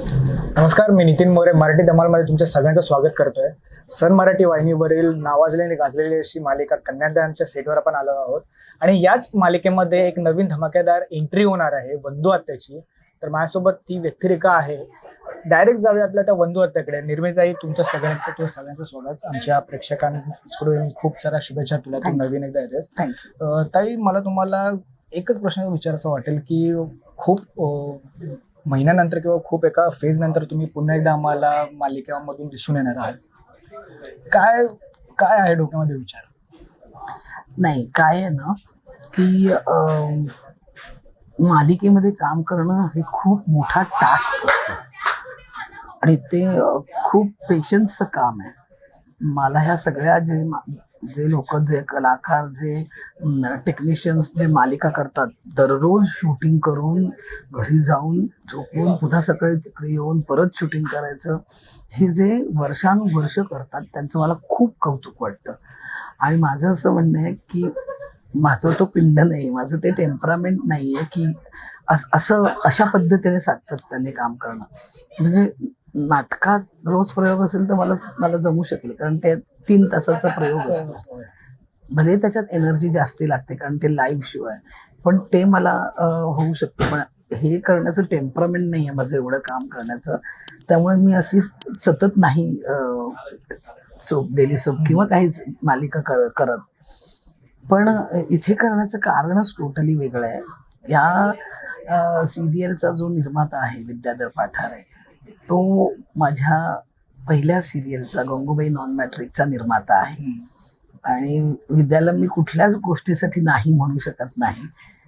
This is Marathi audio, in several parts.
नमस्कार मी नितीन मोरे मराठी धमालमध्ये तुमच्या सगळ्यांचं स्वागत करतोय. सन मराठी वाहिनीवरील नावाजलेली आणि गाजलेली अशी मालिका कन्यादानच्या सेटवर आपण आलो आहोत. आणि याच मालिकेमध्ये एक नवीन धमाकेदार एंट्री होणार आहे बंधू हत्याची तर माझ्यासोबत ती व्यक्तिरेखा आहे. डायरेक्ट जाऊया आपल्या त्या बंधू हत्याकडे निर्मिताई तुमच्या सगळ्यांचं तुझं सगळ्यांचं स्वागत. आमच्या प्रेक्षकांकडून खूप साऱ्या शुभेच्छा तुला. तू. नवीन एकदा येतेस. ताई मला तुम्हाला एकच प्रश्न विचारायचा वाटेल की खूप महिन्यानंतर किंवा खूप एका फेज नंतर तुम्ही पुन्हा एकदा आम्हाला मालिकेमधून दिसून येणार आहात. काय काय आहे डोक्यामध्ये विचार? नाही काय आहे ना की मालिकेमध्ये काम करणं हे खूप मोठा टास्क असतो. आणि ते खूप पेशन्सचं काम आहे. मला ह्या सगळ्या जे मा- जे लोक जे कलाकार जे टेक्निशियन्स जे मालिका करतात दररोज शूटिंग करून घरी जाऊन झोपून पुन्हा सकाळी तिकडे येऊन परत शूटिंग करायचं हे जे वर्षानुवर्ष करतात त्यांचं मला खूप कौतुक वाटतं. आणि माझं असं म्हणणं आहे की माझं तो पिंड नाही माझं ते टेम्परामेंट नाही आहे की असं अशा पद्धतीने सातत्याने काम करणं. म्हणजे नाटकात रोज प्रयोग असेल तर मला मला जमू शकेल कारण ते तीन तासाचा प्रयोग असतो. भले त्याच्यात एनर्जी जास्ती लागते कारण ते लाईव्ह शो आहे पण ते मला होऊ शकतं. पण हे करण्याचं टेम्परामेंट नाही आहे माझं एवढं काम करण्याचं. त्यामुळे मी अशी सतत नाही सोप डेली सोप किंवा काहीच मालिका कर करत. पण इथे करण्याचं कारणच टोटली वेगळं आहे. या सिरियलचा जो निर्माता आहे विद्याधर पाठारे तो माझ्या पहिल्या सिरियलचा गंगूबाई नॉन मॅट्रिकचा निर्माता आहे. आणि विद्याला मी कुठल्याच गोष्टीसाठी नाही म्हणू शकत नाही.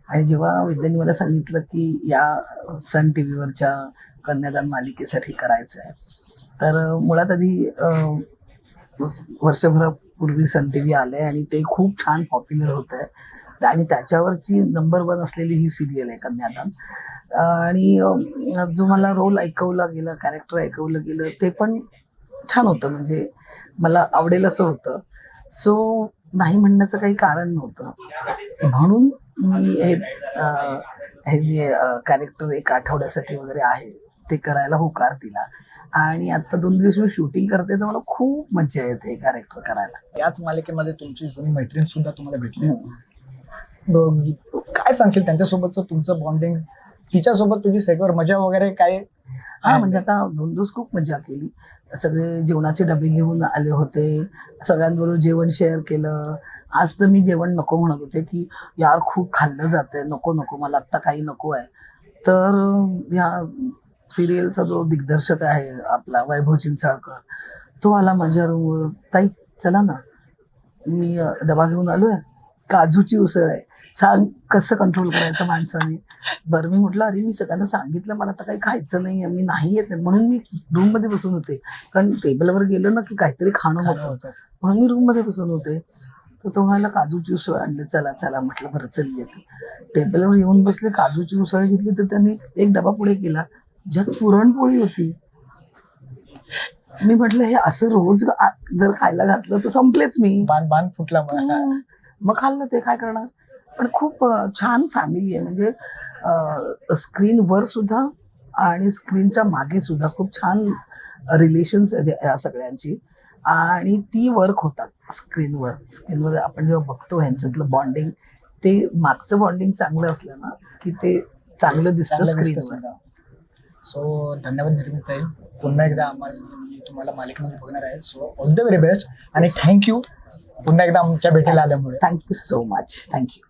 आणि जेव्हा विद्याने मला सांगितलं की या सन टी व्हीवरच्या कन्यादान मालिकेसाठी करायचं आहे तर मुळात आधी वर्षभरापूर्वी सन टी व्ही आलंय आणि ते खूप छान पॉप्युलर होत आहे आणि त्याच्यावरची नंबर वन असलेली ही सिरियल आहे कन्यादान. आणि जो मला रोल ऐकवला गेला कॅरेक्टर ऐकवलं गेलं ते पण छान होतं. म्हणजे मला आवडेल असं होतं. सो नाही म्हणण्याचं काही कारण नव्हतं. म्हणून मी हे हे जे कॅरेक्टर एक आठवड्यासाठी वगैरे आहे ते करायला होकार दिला. आणि आता दोन दिवस मी शूटिंग करते तर मला खूप मजा येते हे कॅरेक्टर करायला. याच मालिकेमध्ये तुमची जुनी मैत्रीण सुद्धा तुम्हाला भेटली. ब- काय सांगशील त्यांच्यासोबतचं तुमचं बॉन्डिंग तिच्यासोबत तुझी सेटवर मजा वगैरे काय? हा म्हणजे आता दोन दिवस खूप मजा केली. सगळे जेवणाचे डबे घेऊन आले होते. सगळ्यांबरोबर जेवण शेअर केलं. आज तर मी जेवण नको म्हणत होते की यार खूप खाल्लं जातंय. नको नको. मला आत्ता काही नको आहे. तर या सिरियलचा जो दिग्दर्शक आहे आपला वैभव चिंचाळकर तो आला माझ्या रूमवर ताई चला ना. मी डबा घेऊन आलोय. काजूची उसळ आहे. सांग कसं कंट्रोल करायचं माणसाने? बरं मी म्हटलं अरे मी सगळ्यांना सांगितलं मला आता काही खायचं नाही मी नाही येत म्हणून मी रूममध्ये बसून होते. कारण टेबलवर गेलं ना की काहीतरी खाणं होतं. म्हणून मी रूममध्ये बसून होते. तर तो म्हणाला काजूची उसळ आणली चला चला. म्हटलं बरं चल येते. टेबलवर येऊन बसले काजूची उसळ घेतली तर त्यांनी एक डबा पुढे केला ज्यात पुरणपोळी होती. मी म्हटलं हे असं रोज जर खायला घातलं तर संपलेच मी. बाण बाण फुटला हम्म. मग खाल्लं ते काय करणार? पण खूप छान फॅमिली आहे. म्हणजे स्क्रीनवर सुद्धा आणि स्क्रीनच्या मागे सुद्धा खूप छान रिलेशन्स या सगळ्यांची. आणि ती वर्क होतात स्क्रीनवर स्क्रीनवर आपण जेव्हा बघतो ह्यांच्यातलं बॉन्डिंग ते मागचं बॉन्डिंग चांगलं असलं ना की ते चांगलं दिसतं स्क्रीनवर सो धन्यवाद निर्मित पुन्हा एकदा आम्हाला तुम्हाला मालिकेमध्ये बघणार आहे. So all the very best आणि थँक्यू पुन्हा एकदा आमच्या भेटीला आल्यामुळे. Thank you so much thank you